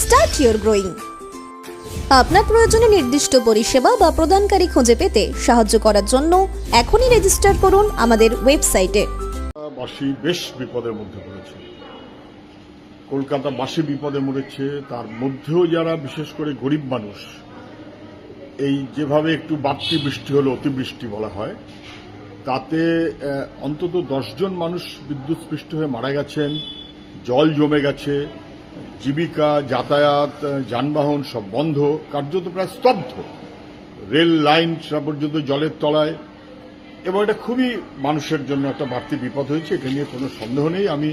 start your growing আপনার প্রয়োজনে নির্দিষ্ট পরিষেবা বা প্রদানকারী খুঁজে পেতে সাহায্য করার জন্য এখনই রেজিস্টার করুন আমাদের ওয়েবসাইটে বাসী বেশ বিপদের মধ্যে পড়েছে। কলকাতা বাসী বিপদে মরেছে তার মধ্যেও যারা বিশেষ করে গরিব মানুষ, এই যেভাবে একটু বাড়তি বৃষ্টি হলো, অতিবৃষ্টি বলা হয়, তাতে অন্তত দশজন মানুষ বিদ্যুৎ স্পৃষ্ট হয়ে মারা গেছেন, জল জমে গেছে জীবিকা, যাতায়াত, যানবাহন সব বন্ধ, কার্যত প্রায় স্তব্ধ। রেল লাইন সব পর্যন্ত জলের তলায়। এবং এটা খুবই মানুষের জন্য একটা বাড়তি বিপদ হয়েছে, এটা নিয়ে কোনো সন্দেহ নেই। আমি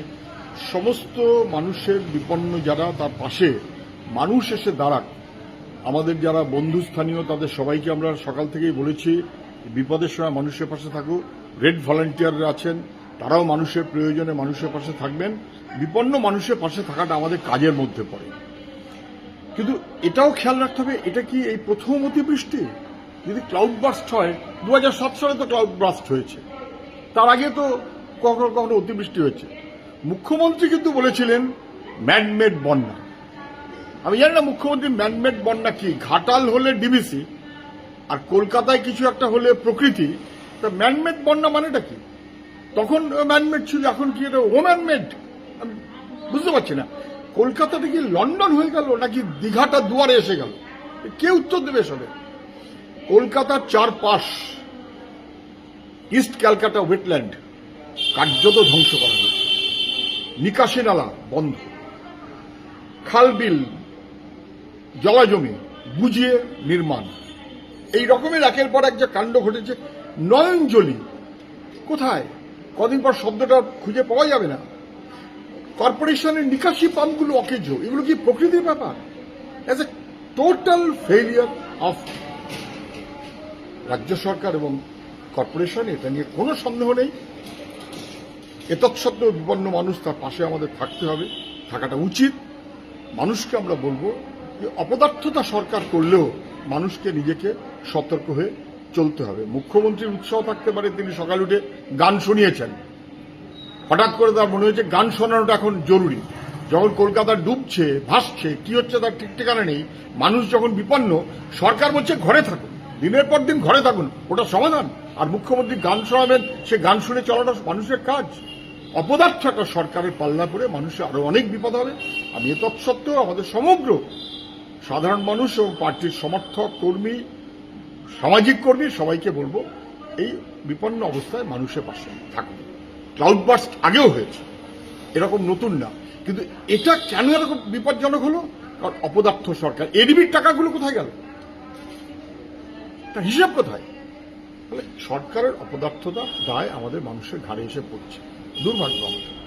সমস্ত মানুষের বিপন্ন যারা তার পাশে মানুষ এসে দাঁড়াক, আমাদের যারা বন্ধু স্থানীয়, তাদের সবাইকে আমরা সকাল থেকেই বলেছি, বিপদের সময় মানুষের পাশে থাকুক। রেড ভলান্টিয়াররা আছেন তারাও মানুষের প্রয়োজনে মানুষের পাশে থাকবেন। বিপন্ন মানুষের পাশে থাকাটা আমাদের কাজের মধ্যে পড়ে। কিন্তু এটাও খেয়াল রাখতে হবে, এটা কি এই প্রথম অতিবৃষ্টি? যদি ক্লাউড বাস্ট হয় দু হাজার সাত সালে তো ক্লাউড বাস্ট হয়েছে। তার আগে তো কখনো কখনো অতিবৃষ্টি হয়েছে। মুখ্যমন্ত্রী কিন্তু বলেছিলেন ম্যানমেড বন্যা। আমি জানি না মুখ্যমন্ত্রী ম্যানমেড বন্যা কি, ঘাটাল হলে ডিবিসি আর কলকাতায় কিছু একটা হলে প্রকৃতি। তা ম্যানমেড বন্যা মানেটা কি? তখন ম্যানমেড ছিল, এখন কি এটা ওম্যানমেড আমি বুঝতে পারছি না। কলকাতা কি লন্ডন হয়ে গেল নাকি দীঘাটা দুয়ারে এসে গেল? কে উত্তর দেবে সবে কলকাতার চারপাশ ইস্ট ক্যালকাটা ওয়েটল্যান্ড কার্যত ধ্বংস করা হয়েছে। নিকাশি নালা বন্ধ। খালবিল জলাজমি বুঝিয়ে নির্মাণ। এই রকমের একের পর এক যে কাণ্ড ঘটেছে, নয়নজলি, কোথায়? কদিন পর শব্দটা খুঁজে পাওয়া যাবে না। কর্পোরেশনের নিকাশি পাম্পগুলো অকেজ। এগুলো কি প্রকৃতির ব্যাপার? As a total failure of রাজ্য সরকার এবং কর্পোরেশন, এটা নিয়ে কোনো সন্দেহ নেই। এতৎসত্ত্বেও বিপন্ন মানুষ তার পাশে আমাদের থাকতে হবে। থাকাটা উচিত। মানুষকে আমরা বলব যে অপদার্থতা সরকার করলেও মানুষকে নিজেকে সতর্ক হয়ে চলতে হবে। মুখ্যমন্ত্রীর উৎসাহ থাকতে পারে, তিনি সকাল উঠে গান শুনিয়েছেন। হঠাৎ করে তার মনে হয়েছে গান শোনানোটা এখন জরুরি। যখন কলকাতা ডুবছে, ভাসছে, কি হচ্ছে তার ঠিক ঠিকানা নেই। মানুষ যখন বিপন্ন, সরকার বলছে ঘরে থাকুন। দিনের পর দিন ঘরে থাকুন, ওটা সমাধান। আর মুখ্যমন্ত্রী গান শোনাবেন, সে গান শুনে চলাটা মানুষের কাজ। অপদার্থ একটা সরকারের পাল্লা পড়ে মানুষের আরও অনেক বিপদ হবে। আমি এ তৎসত্ত্বেও আমাদের সমগ্র সাধারণ মানুষ এবং পার্টির সমর্থক, কর্মী সামাজিক কর্মী, সবাইকে বলব, এই বিপন্ন অবস্থায় মানুষের পাশে থাকুন। ক্লাউড বার্স্ট আগেও হয়েছে, এরকম নতুন না। কিন্তু এটা কেন এরকম বিপজ্জনক হলো? কারণ অপদার্থ সরকার। এডিবির টাকাগুলো কোথায় গেল? তার হিসাব কোথায়? ফলে সরকারের অপদার্থতা দায় আমাদের মানুষের ঘাড়ে এসে পড়ছে। দুর্ভাগ্য আমাদের।